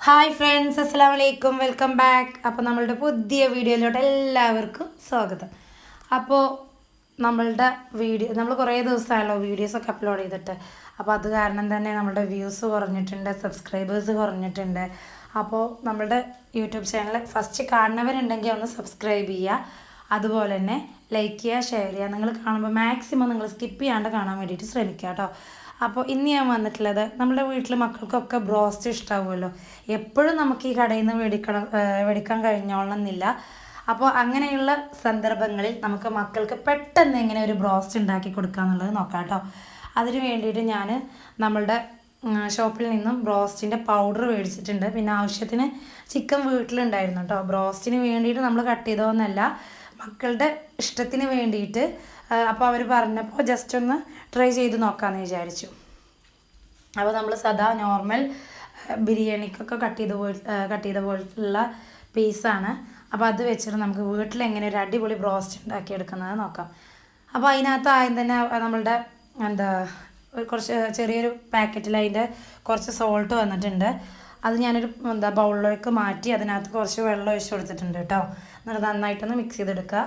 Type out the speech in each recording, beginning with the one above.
Hi friends അസ്സാം വലൈക്കും welcome back അപ്പോൾ നമ്മളുടെ പുതിയ വീഡിയോയിലോട്ട് എല്ലാവർക്കും സ്വാഗതം. അപ്പോൾ നമ്മളുടെ വീഡിയോ നമ്മൾ കുറേ ദിവസമായല്ലോ വീഡിയോസൊക്കെ അപ്ലോഡ് ചെയ്തിട്ട്. അപ്പോൾ അത് കാരണം തന്നെ നമ്മുടെ വ്യൂസ് കുറഞ്ഞിട്ടുണ്ട് സബ്സ്ക്രൈബേഴ്സ് കുറഞ്ഞിട്ടുണ്ട്. അപ്പോൾ നമ്മളുടെ യൂട്യൂബ് ചാനൽ ഫസ്റ്റ് കാണുന്നവരുണ്ടെങ്കിൽ ഒന്ന് സബ്സ്ക്രൈബ് ചെയ്യുക. അതുപോലെ തന്നെ ലൈക്ക് ചെയ്യുക ഷെയർ ചെയ്യുക. നിങ്ങൾ കാണുമ്പോൾ മാക്സിമം നിങ്ങൾ സ്കിപ്പ് ചെയ്യാണ്ട് കാണാൻ വേണ്ടിയിട്ട് ശ്രമിക്കുക കേട്ടോ. അപ്പോൾ ഇന്ന് ഞാൻ വന്നിട്ടുള്ളത് നമ്മുടെ വീട്ടിൽ മക്കൾക്കൊക്കെ ബ്രോസ്റ്റ് ഇഷ്ടാവുമല്ലോ. എപ്പോഴും നമുക്ക് ഈ കടയിൽ നിന്ന് മേടിക്കണം മേടിക്കാൻ കഴിഞ്ഞോളണമെന്നില്ല. അപ്പോൾ അങ്ങനെയുള്ള സന്ദർഭങ്ങളിൽ നമുക്ക് മക്കൾക്ക് പെട്ടെന്ന് എങ്ങനെ ഒരു ബ്രോസ്റ്റ് ഉണ്ടാക്കി കൊടുക്കുക എന്നുള്ളത് നോക്കാം കേട്ടോ. അതിന് വേണ്ടിയിട്ട് ഞാൻ നമ്മളുടെ ഷോപ്പിൽ നിന്നും ബ്രോസ്റ്റിന്റെ പൗഡർ മേടിച്ചിട്ടുണ്ട്. പിന്നെ ആവശ്യത്തിന് ചിക്കൻ വീട്ടിലുണ്ടായിരുന്നു കേട്ടോ. ബ്രോസ്റ്റിന് വേണ്ടിയിട്ട് നമ്മൾ കട്ട് ചെയ്തതൊന്നല്ല. മക്കളുടെ ഇഷ്ടത്തിന് വേണ്ടിയിട്ട് അപ്പോൾ അവർ പറഞ്ഞപ്പോൾ ജസ്റ്റ് ഒന്ന് ട്രൈ ചെയ്ത് നോക്കാമെന്ന് വിചാരിച്ചു. അപ്പോൾ നമ്മൾ സദാ നോർമൽ ബിരിയാണിക്കൊക്കെ കട്ട് ചെയ്ത പോലെ കട്ട് ചെയ്ത പോലുള്ള പീസാണ് അപ്പോൾ അത് വെച്ചിട്ട് നമുക്ക് വീട്ടിൽ എങ്ങനെ ഒരു അടിപൊളി ബ്രോസ്റ്റ് ഉണ്ടാക്കിയെടുക്കുന്നത് നോക്കാം. അപ്പോൾ അതിനകത്ത് ആദ്യം തന്നെ നമ്മളുടെ എന്താ കുറച്ച് ചെറിയൊരു പാക്കറ്റിൽ അതിന്റെ കുറച്ച് സോൾട്ട് വന്നിട്ടുണ്ട്. അത് ഞാനൊരു എന്താ ബൗളിലേക്ക് മാറ്റി അതിനകത്ത് കുറച്ച് വെള്ളം ഒഴിച്ച് കൊടുത്തിട്ടുണ്ട് കേട്ടോ. എന്നിട്ട് നന്നായിട്ടൊന്ന് മിക്സ് ചെയ്തെടുക്കുക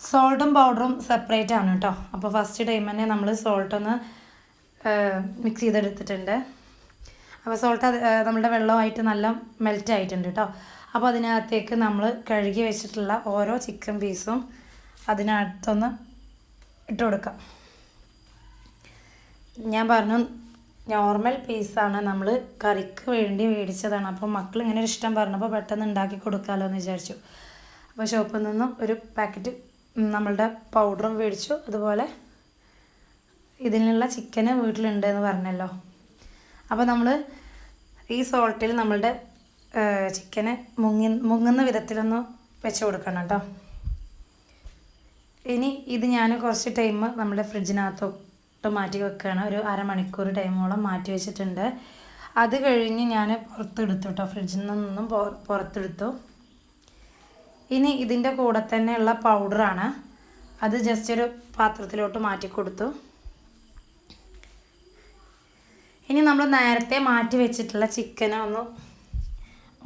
സോൾട്ടും പൗഡറും സെപ്പറേറ്റ് ആണ് കേട്ടോ അപ്പോൾ ഫസ്റ്റ് ടൈം തന്നെ നമ്മൾ സോൾട്ടൊന്ന് മിക്സ് ചെയ്തെടുത്തിട്ടുണ്ട്. അപ്പോൾ സോൾട്ട് നമ്മുടെ വെള്ളമായിട്ട് നല്ല മെൽറ്റ് ആയിട്ടുണ്ട് കേട്ടോ അപ്പോൾ അതിനകത്തേക്ക് നമ്മൾ കഴുകി വെച്ചിട്ടുള്ള ഓരോ ചിക്കൻ പീസും അതിനകത്തൊന്ന് ഇട്ട് കൊടുക്കാം. ഞാൻ പറഞ്ഞു നോർമൽ പീസാണ് നമ്മൾ കറിക്ക് വേണ്ടി മേടിച്ചതാണ്. അപ്പോൾ മക്കൾ ഇങ്ങനെ ഒരു ഇഷ്ടം പറഞ്ഞപ്പോൾ പെട്ടെന്ന് ഉണ്ടാക്കി കൊടുക്കാമല്ലോ എന്ന് വിചാരിച്ചു. അപ്പോൾ ഷോപ്പിൽ നിന്നും ഒരു പാക്കറ്റ് നമ്മളുടെ പൗഡറും മേടിച്ചു. അതുപോലെ ഇതിനുള്ള ചിക്കന് വീട്ടിലുണ്ട് എന്ന് പറഞ്ഞല്ലോ. അപ്പോൾ നമ്മൾ ഈ സോൾട്ടിൽ നമ്മളുടെ ചിക്കന് മുങ്ങി മുങ്ങുന്ന വിധത്തിലൊന്ന് വെച്ച് കൊടുക്കണം കേട്ടോ. ഇനി ഇത് ഞാൻ കുറച്ച് ടൈം നമ്മുടെ ഫ്രിഡ്ജിനകത്തോട്ട് മാറ്റി വെക്കുകയാണ് ഒരു അരമണിക്കൂർ ടൈമോളം മാറ്റി വെച്ചിട്ടുണ്ട്. അത് കഴിഞ്ഞ് ഞാൻ പുറത്തെടുത്തു കേട്ടോ ഫ്രിഡ്ജിൽ നിന്നും പുറത്തെടുത്തു. ഇനി ഇതിന്റെ കൂടെ തന്നെയുള്ള പൗഡറാണ്. അത് ജസ്റ്റ് ഒരു പാത്രത്തിലോട്ട് മാറ്റി കൊടുത്തു. ഇനി നമ്മൾ നേരത്തെ മാറ്റി വെച്ചിട്ടുള്ള ചിക്കനെ ഒന്ന്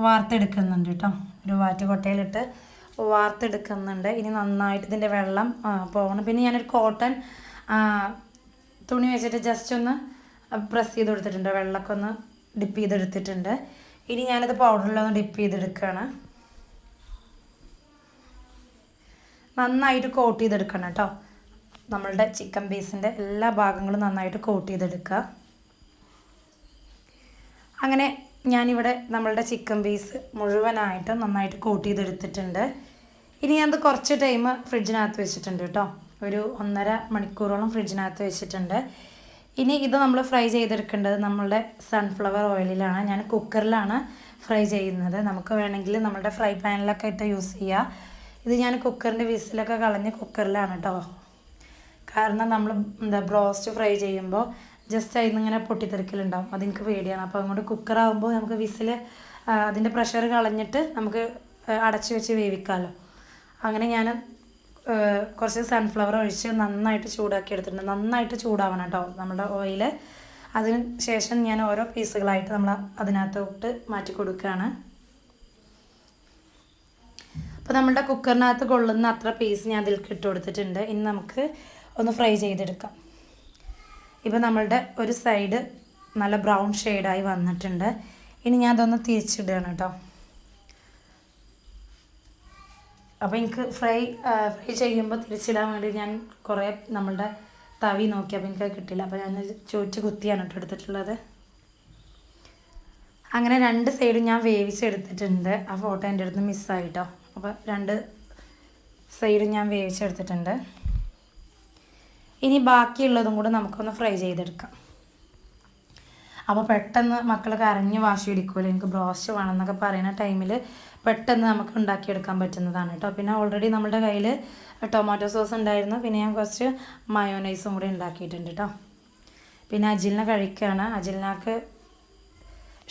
വാർത്തെടുക്കുന്നുണ്ട് കേട്ടോ ഒരു വാറ്റുകൊട്ടയിലിട്ട് വാർത്തെടുക്കുന്നുണ്ട്. ഇനി നന്നായിട്ട് ഇതിന്റെ വെള്ളം പോകണം. പിന്നെ ഞാനൊരു കോട്ടൺ തുണി വെച്ചിട്ട് ജസ്റ്റ് ഒന്ന് പ്രസ് ചെയ്ത് കൊടുത്തിട്ടുണ്ട് വെള്ളമൊക്കെ ഒന്ന് ഡിപ്പ് ചെയ്തെടുത്തിട്ടുണ്ട്. ഇനി ഞാനത് പൗഡറിലൊന്ന് ഡിപ്പ് ചെയ്തെടുക്കുകയാണ് നന്നായിട്ട് കോട്ട് ചെയ്തെടുക്കണം കേട്ടോ. നമ്മളുടെ ചിക്കൻ പീസിന്റെ എല്ലാ ഭാഗങ്ങളും നന്നായിട്ട് കോട്ട് ചെയ്തെടുക്കുക. അങ്ങനെ ഞാനിവിടെ നമ്മളുടെ ചിക്കൻ പീസ് മുഴുവനായിട്ട് നന്നായിട്ട് കോട്ട് ചെയ്തെടുത്തിട്ടുണ്ട്. ഇനി ഞാനത് കുറച്ച് ടൈം ഫ്രിഡ്ജിനകത്ത് വെച്ചിട്ടുണ്ട് കേട്ടോ. ഒരു ഒന്നര മണിക്കൂറോളം ഫ്രിഡ്ജിനകത്ത് വെച്ചിട്ടുണ്ട്. ഇനി ഇത് നമ്മൾ ഫ്രൈ ചെയ്തെടുക്കേണ്ടത് നമ്മളുടെ സൺഫ്ലവർ ഓയിലിലാണ് ഞാൻ കുക്കറിലാണ് ഫ്രൈ ചെയ്യുന്നത്. നമുക്ക് വേണമെങ്കിൽ നമ്മുടെ ഫ്രൈ പാനിലൊക്കെ ഇട്ട് യൂസ് ചെയ്യുക ഇത് ഞാൻ കുക്കറിന്റെ വിസിലൊക്കെ കളഞ്ഞ് കുക്കറിലാണ് കേട്ടോ കാരണം നമ്മൾ എന്താ ബ്രോസ്റ്റ് ഫ്രൈ ചെയ്യുമ്പോൾ ജസ്റ്റ് ഇങ്ങനെ പൊട്ടിത്തെറിക്കലുണ്ടാവും. അതെനിക്ക് പേടിയാണ്. അപ്പോൾ അതുകൊണ്ട് കുക്കറാകുമ്പോൾ നമുക്ക് വിസിൽ അതിന്റെ പ്രഷർ കളഞ്ഞിട്ട് നമുക്ക് അടച്ചു വെച്ച് വേവിക്കാമല്ലോ അങ്ങനെ ഞാൻ കുറച്ച് സൺഫ്ലവർ ഒഴിച്ച് നന്നായിട്ട് ചൂടാക്കി എടുത്തിട്ടുണ്ട്. നന്നായിട്ട് ചൂടാവണം കേട്ടോ നമ്മുടെ ഓയിൽ അതിന് ശേഷം ഞാൻ ഓരോ പീസുകളായിട്ട് നമ്മൾ അതിനകത്തോട്ട് മാറ്റി കൊടുക്കുകയാണ്. അപ്പോൾ നമ്മുടെ കുക്കറിനകത്ത് കൊള്ളുന്ന അത്ര പീസ് ഞാൻ അതിലേക്ക് ഇട്ട് കൊടുത്തിട്ടുണ്ട്. ഇനി നമുക്ക് ഒന്ന് ഫ്രൈ ചെയ്തെടുക്കാം. ഇപ്പോൾ നമ്മളുടെ ഒരു സൈഡ് നല്ല ബ്രൗൺ ഷെയ്ഡായി വന്നിട്ടുണ്ട്. ഇനി ഞാൻ അതൊന്ന് തിരിച്ചിടുകയാണ് കേട്ടോ. അപ്പോൾ എനിക്ക് ഫ്രൈ ഫ്രൈ ചെയ്യുമ്പോൾ തിരിച്ചിടാൻ വേണ്ടി ഞാൻ കുറേ നമ്മളുടെ തവി നോക്കി അപ്പോൾ എനിക്കത് കിട്ടില്ല അപ്പോൾ ഞാൻ ചോദിച്ച് കുത്തിയാണ് കേട്ടോ എടുത്തിട്ടുള്ളത്. അങ്ങനെ രണ്ട് സൈഡും ഞാൻ വേവിച്ചെടുത്തിട്ടുണ്ട്. ആ ഫോട്ടോ എന്റെ അടുത്ത് മിസ്സായിട്ടോ അപ്പോൾ രണ്ട് സൈഡും ഞാൻ വേവിച്ചെടുത്തിട്ടുണ്ട്. ഇനി ബാക്കിയുള്ളതും കൂടെ നമുക്കൊന്ന് ഫ്രൈ ചെയ്തെടുക്കാം. അപ്പോൾ പെട്ടെന്ന് മക്കൾ കരഞ്ഞ് വാശി പിടിക്കുമല്ലോ എനിക്ക് ബ്രോസ്റ്റ് വേണം എന്നൊക്കെ പറയുന്ന ടൈമിൽ പെട്ടെന്ന് നമുക്ക് ഉണ്ടാക്കിയെടുക്കാൻ പറ്റുന്നതാണ് കേട്ടോ പിന്നെ ഓൾറെഡി നമ്മുടെ കയ്യിൽ ടൊമാറ്റോ സോസ് ഉണ്ടായിരുന്നു. പിന്നെ ഞാൻ കുറച്ച് മയോനൈസും കൂടി ഉണ്ടാക്കിയിട്ടുണ്ട് കേട്ടോ പിന്നെ അജിലിനെ കഴിക്കുകയാണ് അജിലിനാക്ക്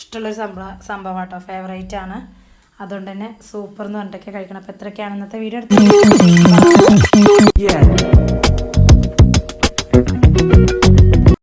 ഇഷ്ടമുള്ളൊരു സംഭവം സംഭവം കേട്ടോ ഫേവറേറ്റ് ആണ്. അതുകൊണ്ട് തന്നെ സൂപ്പർ എന്ന് പറഞ്ഞിട്ടൊക്കെ കഴിക്കണം. അപ്പോൾ എത്രയൊക്കെയാണ് ഇന്നത്തെ വീഡിയോ എടുത്തത്.